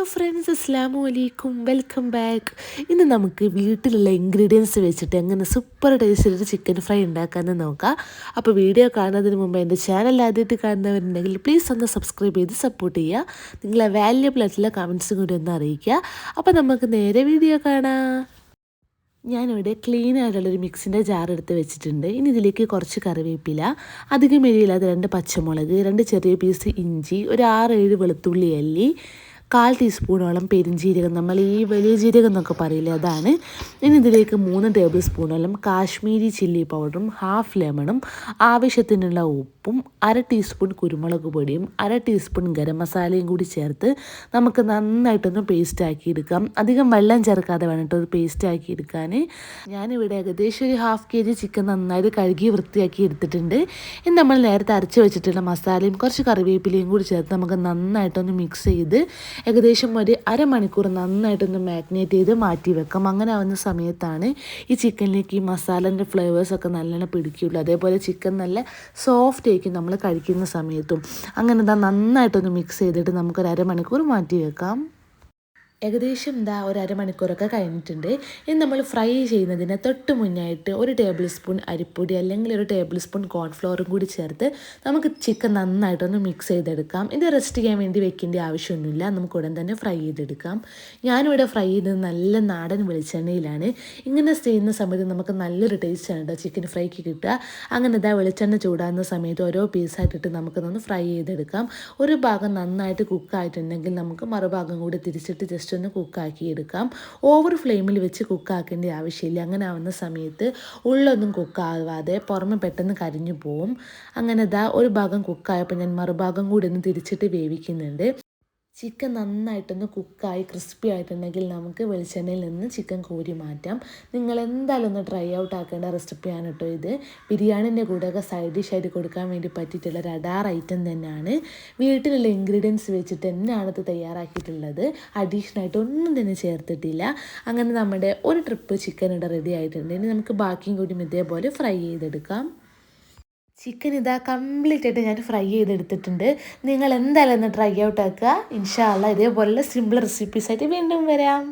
Hello friends അസ്സാമു അലൈക്കും welcome back ഇന്ന് നമുക്ക് വീട്ടിലുള്ള ഇൻഗ്രീഡിയൻസ് വെച്ചിട്ട് എങ്ങനെ സൂപ്പർ ടേസ്റ്റിലൊരു ചിക്കൻ ഫ്രൈ ഉണ്ടാക്കാമെന്ന് നോക്കാം. അപ്പോൾ വീഡിയോ കാണുന്നതിന് മുമ്പ് എന്റെ ചാനൽ ആദ്യമായിട്ട് കാണുന്നവരുണ്ടെങ്കിൽ പ്ലീസ് ഒന്ന് സബ്സ്ക്രൈബ് ചെയ്ത് സപ്പോർട്ട് ചെയ്യുക. നിങ്ങളെ വാല്യബിൾ ആയിട്ടുള്ള കമൻസും കൂടി ഒന്ന് അറിയിക്കുക. അപ്പോൾ നമുക്ക് നേരെ വീഡിയോ കാണാം. ഞാനിവിടെ ക്ലീൻ ആയിട്ടുള്ളൊരു മിക്സിന്റെ ജാർ എടുത്ത് വെച്ചിട്ടുണ്ട്. ഇനി ഇതിലേക്ക് കുറച്ച് കറിവേപ്പില അധികം എരിയില്ലാതെ രണ്ട് പച്ചമുളക് രണ്ട് ചെറിയ പീസ് ഇഞ്ചി ഒരു ആറ് ഏഴ് വെളുത്തുള്ളി അല്ലി കാൽ ടീസ്പൂണോളം പെരിഞ്ജീരകം നമ്മൾ ഈ വലിയ ജീരകം എന്നൊക്കെ പറയില്ലേ അതാണ്. ഇനി ഇതിലേക്ക് മൂന്ന് ടേബിൾ സ്പൂണോളം കാശ്മീരി ചില്ലി പൗഡറും ഹാഫ് ലെമണും ആവശ്യത്തിനുള്ള ഉപ്പും അര ടീസ്പൂൺ കുരുമുളക് പൊടിയും അര ടീസ്പൂൺ ഗരം മസാലയും കൂടി ചേർത്ത് നമുക്ക് നന്നായിട്ടൊന്ന് പേസ്റ്റ് ആക്കി എടുക്കാം. അധികം വെള്ളം ചേർക്കാതെ വേണം കേട്ടോ പേസ്റ്റ് ആക്കി എടുക്കാൻ. ഞാനിവിടെ ഏകദേശം ഒരു ഹാഫ് കെ ജി ചിക്കൻ നന്നായിട്ട് കഴുകി വൃത്തിയാക്കി എടുത്തിട്ടുണ്ട്. ഇനി നമ്മൾ നേരത്തെ അരച്ച് വെച്ചിട്ടുള്ള മസാലയും കുറച്ച് കറിവേപ്പിലയും കൂടി ചേർത്ത് നമുക്ക് നന്നായിട്ടൊന്ന് മിക്സ് ചെയ്ത് ഏകദേശം ഒരു അരമണിക്കൂർ നന്നായിട്ടൊന്ന് മാഗ്നേറ്റ് ചെയ്ത് മാറ്റി വെക്കാം. അങ്ങനെ ആവുന്ന സമയത്താണ് ഈ ചിക്കനിലേക്ക് ഈ മസാലന്റെ ഫ്ലേവേഴ്സൊക്കെ നല്ലോണം പിടിക്കുകയുള്ളൂ അതേപോലെ ചിക്കൻ നല്ല സോഫ്റ്റ് ആയിരിക്കും നമ്മൾ കഴിക്കുന്ന സമയത്തും. അങ്ങനെ എന്താ നന്നായിട്ടൊന്ന് മിക്സ് ചെയ്തിട്ട് നമുക്കൊരു അരമണിക്കൂർ മാറ്റി വെക്കാം. ഏകദേശം എന്താ ഒരു അരമണിക്കൂറൊക്കെ കഴിഞ്ഞിട്ടുണ്ട്. ഇനി നമ്മൾ ഫ്രൈ ചെയ്യുന്നതിന് തൊട്ട് മുന്നായിട്ട് ഒരു ടേബിൾ സ്പൂൺ അരിപ്പൊടി അല്ലെങ്കിൽ ഒരു ടേബിൾ സ്പൂൺ കോൺഫ്ലോറും കൂടി ചേർത്ത് നമുക്ക് ചിക്കൻ നന്നായിട്ടൊന്ന് മിക്സ് ചെയ്തെടുക്കാം. ഇത് റെസ്റ്റ് ചെയ്യാൻ വേണ്ടി വെക്കേണ്ട ആവശ്യമൊന്നുമില്ല. നമുക്ക് ഉടൻ തന്നെ ഫ്രൈ ചെയ്തെടുക്കാം. ഞാനിവിടെ ഫ്രൈ ചെയ്തത് നല്ല നാടൻ വെളിച്ചെണ്ണയിലാണ്. ഇങ്ങനെ ചെയ്യുന്ന സമയത്ത് നമുക്ക് നല്ലൊരു ടേസ്റ്റാണ് കേട്ടോ ചിക്കൻ ഫ്രൈക്ക് കിട്ടുക. അങ്ങനെ ഇതാ വെളിച്ചെണ്ണ ചൂടാകുന്ന സമയത്ത് ഓരോ പീസായിട്ടിട്ട് നമുക്കൊന്ന് ഫ്രൈ ചെയ്തെടുക്കാം. ഒരു ഭാഗം നന്നായിട്ട് കുക്കായിട്ടുണ്ടെങ്കിൽ നമുക്ക് മറുഭാഗം കൂടി തിരിച്ചിട്ട് ജസ്റ്റ് ജസ്റ്റ് ഒന്ന് കുക്കാക്കി എടുക്കാം. ഓവർ ഫ്ലെയിമിൽ വെച്ച് കുക്കാക്കേണ്ട ആവശ്യമില്ല. അങ്ങനെ ആവുന്ന സമയത്ത് ഉള്ളൊന്നും കുക്കാവാതെ പുറമെ പെട്ടെന്ന് കരിഞ്ഞു പോവും. അങ്ങനെ ദാ ഒരു ഭാഗം കുക്കായപ്പോൾ ഞാൻ മറുഭാഗം കൂടി ഒന്ന് തിരിച്ചിട്ട് വേവിക്കുന്നുണ്ട്. ചിക്കൻ നന്നായിട്ടൊന്ന് കുക്കായി ക്രിസ്പി ആയിട്ടുണ്ടെങ്കിൽ നമുക്ക് വെളിച്ചെണ്ണയിൽ നിന്ന് ചിക്കൻ കോരി മാറ്റാം. നിങ്ങൾ എന്തായാലും ഒന്ന് ട്രൈ ഔട്ട് ആക്കേണ്ട റെസിപ്പിയാണ് കേട്ടോ ഇത്. ബിരിയാണിന്റെ കൂടെയൊക്കെ സൈഡ് ഡിഷായിട്ട് കൊടുക്കാൻ വേണ്ടി പറ്റിയിട്ടുള്ള ഒരു അഡാർ ഐറ്റം തന്നെയാണ്. വീട്ടിലുള്ള ഇൻഗ്രീഡിയൻസ് വെച്ചിട്ട് തന്നെയാണ് ഇത് തയ്യാറാക്കിയിട്ടുള്ളത്. അഡീഷണലായിട്ട് ഒന്നും തന്നെ ചേർത്തിട്ടില്ല. അങ്ങനെ നമ്മുടെ ഒരു ട്രിപ്പ് ചിക്കൻ ഇവിടെ റെഡി ആയിട്ടുണ്ട്. ഇനി നമുക്ക് ബാക്കിയും കൂടി ഇതേപോലെ ഫ്രൈ ചെയ്തെടുക്കാം. ചിക്കൻ ഇതാ കംപ്ലീറ്റ് ആയിട്ട് ഞാൻ ഫ്രൈ ചെയ്തെടുത്തിട്ടുണ്ട്. നിങ്ങൾ എന്തായാലും ഒന്ന് ട്രൈ ഔട്ട് ആക്കുക. ഇൻഷാല്ല ഇതേപോലെ സിമ്പിൾ റെസിപ്പീസായിട്ട് വീണ്ടും വരാം.